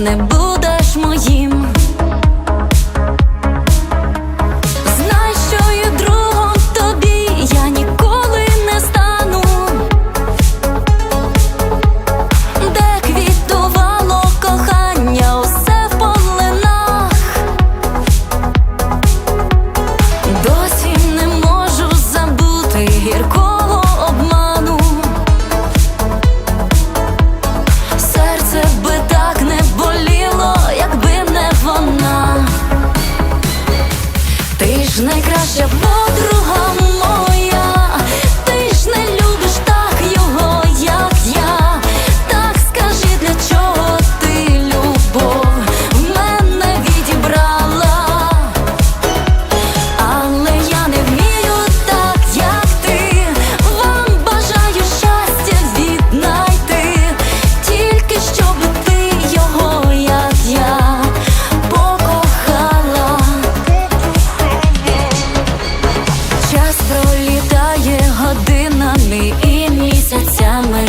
не було. your і місяцями,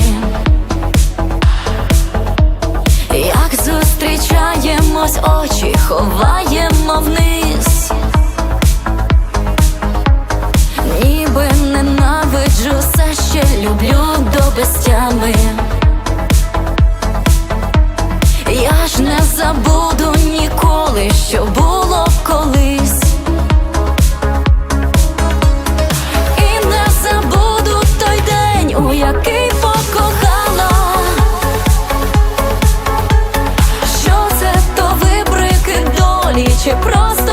як зустрічаємось, очі ховаємо вниз, ніби ненавиджу, все ще люблю до безтями. Я ж не забуду ніколи, що буду Чи просто